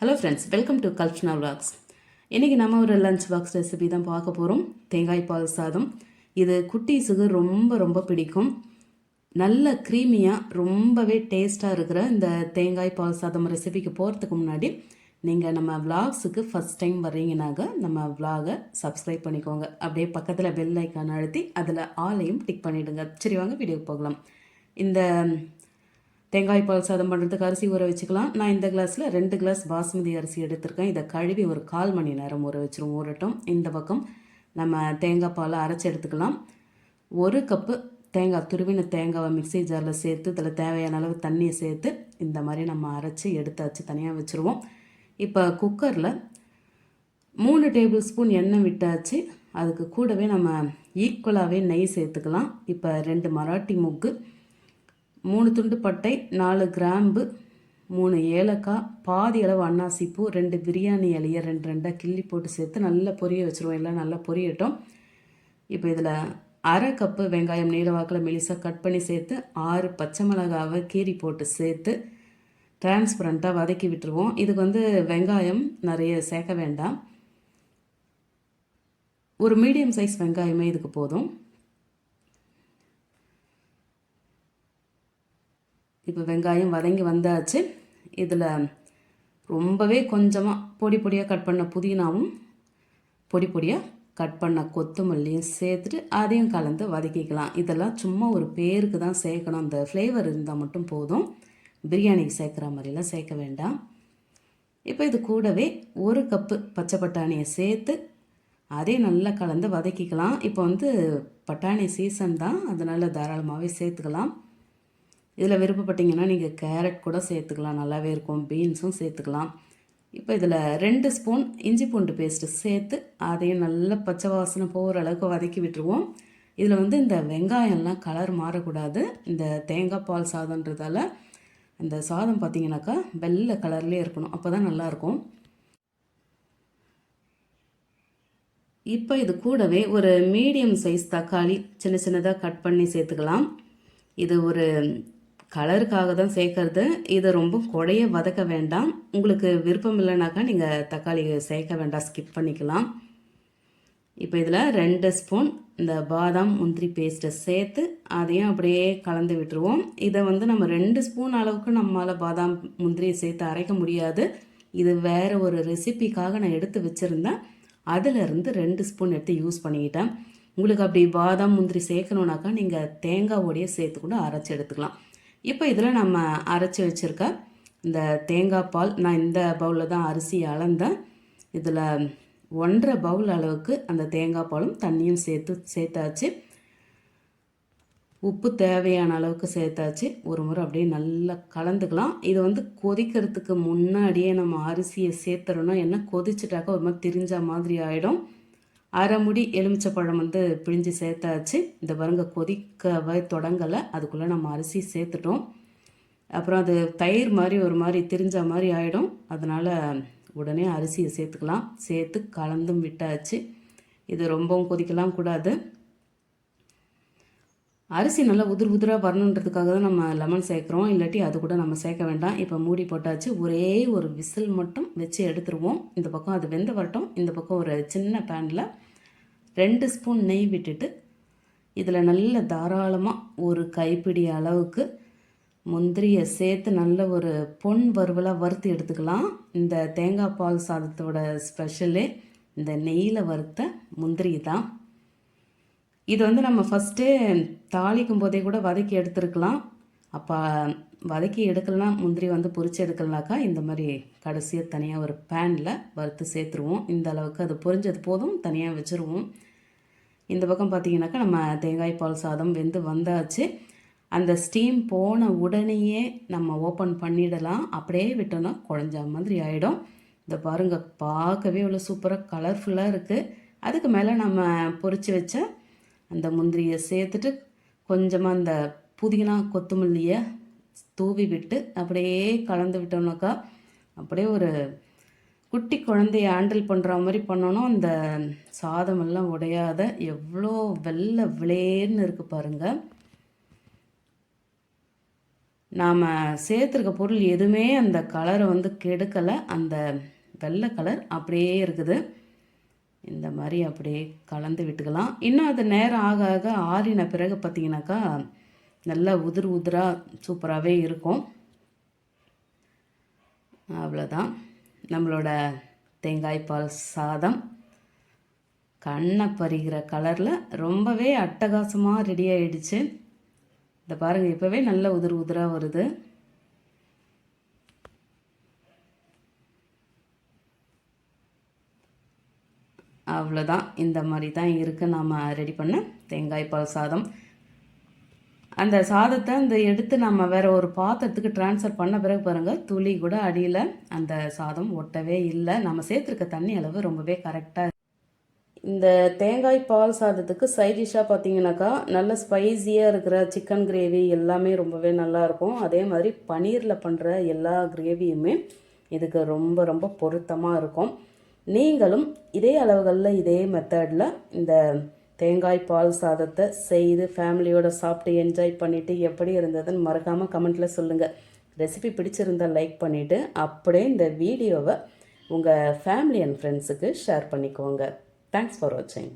Hello friends welcome to Kalpana vlogs இன்றைக்கி நம்ம ஒரு லஞ்ச் பாக்ஸ் ரெசிபி தான் பார்க்க போகிறோம் தேங்காய் பால் சாதம். இது குட்டீஸுக்கு ரொம்ப ரொம்ப பிடிக்கும். நல்ல க்ரீமியாக ரொம்பவே டேஸ்ட்டாக இருக்கிற இந்த தேங்காய் பால் சாதம் ரெசிபிக்கு போகிறதுக்கு முன்னாடி நீங்கள் நம்ம விளாக்ஸுக்கு ஃபஸ்ட் டைம் வர்றீங்கனாக்க நம்ம விளாகை சப்ஸ்கிரைப் பண்ணிக்கோங்க. அப்படியே பக்கத்தில் பெல் ஐக்கான் அழுத்தி அதில் ஆலையும் டிக் பண்ணிவிடுங்க சரி வாங்க வீடியோக்கு போகலாம். இந்த தேங்காய் பால் சாதம் பண்ணுறதுக்கு அரிசி ஊற வச்சுக்கலாம். நான் இந்த கிளாஸில் ரெண்டு கிளாஸ் பாஸ்மதி அரிசி எடுத்திருக்கேன். இதை கழுவி ஒரு கால் மணி நேரம் ஊற வச்சிரும். ஊறட்டும். இந்த பக்கம் நம்ம தேங்காய் பாலை அரைச்சி எடுத்துக்கலாம். ஒரு கப்பு தேங்காய் துருவின தேங்காவை மிக்சி ஜாரில் சேர்த்து இதில் தேவையான அளவு தண்ணியை சேர்த்து இந்த மாதிரி நம்ம அரைச்சி எடுத்தாச்சு தனியாக வச்சுருவோம். இப்போ குக்கரில் மூணு டேபிள் ஸ்பூன் எண்ணெய் விட்டாச்சு. அதுக்கு கூடவே நம்ம ஈக்குவலாகவே நெய் சேர்த்துக்கலாம். இப்போ ரெண்டு மராட்டி முக்கு மூணு துண்டு பட்டை நாலு கிராம்பு மூணு ஏலக்காய் பாதி அளவு அன்னாசிப்பூ ரெண்டு பிரியாணி இலையை ரெண்டு ரெண்டாக கிள்ளி போட்டு சேர்த்து நல்லா பொரிய வச்சுருவோம். எல்லாம் நல்லா பொரியட்டும். இப்போ இதில் அரை கப்பு வெங்காயம் நீளவாக்கில் மெலிசாக கட் பண்ணி சேர்த்து ஆறு பச்சை மிளகாவை கீரி போட்டு சேர்த்து டிரான்ஸ்பரண்ட்டாக வதக்கி விட்டுருவோம். இதுக்கு வந்து வெங்காயம் நிறைய சேர்க்க வேண்டாம். ஒரு மீடியம் சைஸ் வெங்காயமே இதுக்கு போதும். இப்போ வெங்காயம் வதங்கி வந்தாச்சு. இதில் ரொம்பவே கொஞ்சமாக பொடி பொடியாக கட் பண்ண புதினாவும் பொடி பொடியாக கட் பண்ண கொத்தமல்லியும் சேர்த்துட்டு அதையும் கலந்து வதக்கிக்கலாம். இதெல்லாம் சும்மா ஒரு பேருக்கு தான் சேர்க்கணும். அந்த ஃப்ளேவர் இருந்தால் மட்டும் போதும். பிரியாணிக்கு சேர்க்குற மாதிரிலாம் சேர்க்க வேண்டாம். இப்போ இது கூடவே ஒரு கப்பு பச்சை பட்டாணியை சேர்த்து அதையும் நல்லா கலந்து வதக்கிக்கலாம். இப்போ வந்து பட்டாணி சீசன் தான். அதனால் தாராளமாகவே சேர்த்துக்கலாம். இதில் விருப்பப்பட்டீங்கன்னா நீங்கள் கேரட் கூட சேர்த்துக்கலாம். நல்லாவே இருக்கும். பீன்ஸும் சேர்த்துக்கலாம். இப்போ இதில் ரெண்டு ஸ்பூன் இஞ்சி பூண்டு பேஸ்ட்டு சேர்த்து அதையும் நல்லா பச்சை வாசனை போகிற அளவுக்கு வதக்கி விட்டுருவோம். இதில் வந்து இந்த வெங்காயம்லாம் கலர் மாறக்கூடாது. இந்த தேங்காய் பால் சாதன்றதால இந்த சாதம் பார்த்தீங்கன்னாக்கா வெள்ளை கலர்லேயே இருக்கணும். அப்போ தான் நல்லாயிருக்கும். இப்போ இது கூடவே ஒரு மீடியம் சைஸ் தக்காளி சின்ன சின்னதாக கட் பண்ணி சேர்த்துக்கலாம். இது ஒரு கலருக்காக தான் சேர்க்கறது. இதை ரொம்ப குடைய வதக்க வேண்டாம். உங்களுக்கு விருப்பம் இல்லைனாக்கா நீங்கள் தக்காளி சேர்க்க வேண்டாம். ஸ்கிப் பண்ணிக்கலாம். இப்போ இதில் ரெண்டு ஸ்பூன் இந்த பாதாம் முந்திரி பேஸ்ட்டை சேர்த்து அதையும் அப்படியே கலந்து விட்டுருவோம். இதை வந்து நம்ம ரெண்டு ஸ்பூன் அளவுக்கு நம்மளால் பாதாம் முந்திரியை சேர்த்து அரைக்க முடியாது. இது வேறு ஒரு ரெசிபிக்காக நான் எடுத்து வச்சுருந்தேன். அதிலிருந்து ரெண்டு ஸ்பூன் எடுத்து யூஸ் பண்ணிக்கிட்டேன். உங்களுக்கு அப்படி பாதாம் முந்திரி சேர்க்கணுன்னாக்கா நீங்கள் தேங்காவோடையே சேர்த்து கூட அரைச்சி எடுத்துக்கலாம். இப்போ இதில் நம்ம அரைச்சி வச்சுருக்க இந்த தேங்காய் பால் நான் இந்த பவுலில் தான் அரிசி அளந்தேன். இதில் ஒன்றரை பவுல் அளவுக்கு அந்த தேங்காய் பாலும் தண்ணியும் சேர்த்து சேர்த்தாச்சு. உப்பு தேவையான அளவுக்கு சேர்த்தாச்சு. ஒரு முறை அப்படியே நல்லா கலந்துக்கலாம். இது வந்து கொதிக்கிறதுக்கு முன்னாடியே நம்ம அரிசியை சேர்த்துறோன்னா என்ன கொதிச்சிட்டாக்கா ஒரு மாதிரி திரிஞ்ச மாதிரி ஆகிடும் அரை முடி எலுமிச்சப்பழம் வந்து பிழிஞ்சு சேர்த்தாச்சு. இந்த பாருங்க கொதிக்கவே தொடங்கலை. அதுக்குள்ளே நம்ம அரிசி சேர்த்துட்டோம். அப்புறம் அது தயிர் மாதிரி ஒரு மாதிரி திரிஞ்ச மாதிரி ஆகிடும் அதனால் உடனே அரிசியை சேர்த்துக்கலாம். சேர்த்து கலந்தும் விட்டாச்சு. இது ரொம்பவும் கொதிக்கலாம் கூடாது. அரிசி நல்லா உதிர் உதிராக வரணுன்றதுக்காக தான் நம்ம லெமன் சேர்க்குறோம். இல்லாட்டி அது கூட நம்ம சேர்க்க வேண்டாம். இப்போ மூடி போட்டாச்சு. ஒரே ஒரு விசில் மட்டும் வச்சு எடுத்துருவோம். இந்த பக்கம் அது வெந்த வரட்டும். இந்த பக்கம் ஒரு சின்ன பேனில் ரெண்டு ஸ்பூன் நெய் விட்டுட்டு இதில் நல்ல தாராளமாக ஒரு கைப்பிடி அளவுக்கு முந்திரியை சேர்த்து நல்ல ஒரு பொன் வறுவலாக வறுத்து எடுத்துக்கலாம். இந்த தேங்காய் பால் சாதத்தோட ஸ்பெஷலே இந்த நெய்யில் வறுத்த முந்திரி தான். இது வந்து நம்ம ஃபஸ்ட்டே தாளிக்கும் போதே கூட வதக்கி எடுத்துருக்கலாம். அப்போ வதக்கி எடுக்கலாம் முந்திரி வந்து பொறிச்சு எடுக்கலனாக்கா இந்த மாதிரி கடைசியாக தனியாக ஒரு பேனில் வறுத்து சேர்த்துருவோம். இந்த அளவுக்கு அது பொரிஞ்சது போதும் தனியாக வச்சுருவோம். இந்த பக்கம் பார்த்தீங்கன்னாக்கா நம்ம தேங்காய் பால் சாதம் வெந்து வந்தாச்சு. அந்த ஸ்டீம் போன உடனேயே நம்ம ஓப்பன் பண்ணிடலாம். அப்படியே விட்டோன்னா குழஞ்ச மாதிரி ஆகிடும் இந்த பாருங்கள் பார்க்கவே இவ்வளோ சூப்பராக கலர்ஃபுல்லாக இருக்குது அதுக்கு மேலே நம்ம பொறிச்சு வச்ச அந்த முந்திரியை சேர்த்துட்டு கொஞ்சமாக அந்த புதினா கொத்தமல்லியை தூவி விட்டு அப்படியே கலந்து விட்டோம்னாக்கா அப்படியே ஒரு குட்டி குழந்தைய ஹேண்டில் பண்ணுற மாதிரி பண்ணணும் அந்த சாதமெல்லாம் உடையாத எவ்வளோ வெள்ளை விளேர்னு இருக்குது பாருங்கள் நாம் சேர்த்துருக்க பொருள் எதுவுமே அந்த கலரை வந்து கெடுக்கலை. அந்த வெள்ளை கலர் அப்படியே இருக்குது. இந்த மாதிரி அப்படியே கலந்து விட்டுக்கலாம். இன்னும் அது நேரம் ஆக ஆக ஆறின பிறகு பார்த்தீங்கன்னாக்கா நல்லா உதிர் உதிராக சூப்பராகவே இருக்கும். அவ்வளோதான் நம்மளோட தேங்காய் பால் சாதம். கண்ணை பறிகிற கலரில் ரொம்பவே அட்டகாசமாக ரெடி ஆகிடுச்சு இந்த பாருங்கள் இப்போவே நல்ல உதிர் உதிராக வருது. அவ்வளோதான் இந்த மாதிரி தான் இருக்குது நாம் ரெடி பண்ண தேங்காய் பால் சாதம். அந்த சாதத்தை அந்த எடுத்து நம்ம வேற ஒரு பாத்திரத்துக்கு ட்ரான்ஸ்ஃபர் பண்ண பிறகு பாருங்கள் துளி கூட அடியில் அந்த சாதம் ஒட்டவே இல்லை. நம்ம சேர்த்துருக்க தண்ணி அளவு ரொம்பவே கரெக்டாக இந்த தேங்காய் பால் சாதத்துக்கு சைட் டிஷ்ஷாக பார்த்தீங்கன்னாக்கா நல்ல ஸ்பைஸியாக இருக்கிற சிக்கன் கிரேவி எல்லாமே ரொம்பவே நல்லாயிருக்கும் அதே மாதிரி பன்னீரில் பண்ணுற எல்லா கிரேவியுமே இதுக்கு ரொம்ப ரொம்ப பொருத்தமாக இருக்கும். நீங்களும் இதே அளவுகளில் இதே மெத்தடில் இந்த தேங்காய் பால் சாதத்தை செய்து ஃபேமிலியோட சாப்பிட்டு என்ஜாய் பண்ணிவிட்டு எப்படி இருந்ததுன்னு மறக்காமல் கமெண்ட்டில் சொல்லுங்கள் ரெசிபி பிடிச்சிருந்தால் லைக் பண்ணிவிட்டு அப்படியே இந்த வீடியோவை உங்கள் ஃபேமிலி அண்ட் ஃப்ரெண்ட்ஸுக்கு ஷேர் பண்ணிக்கோங்க. தேங்க்ஸ் ஃபார் வாட்சிங்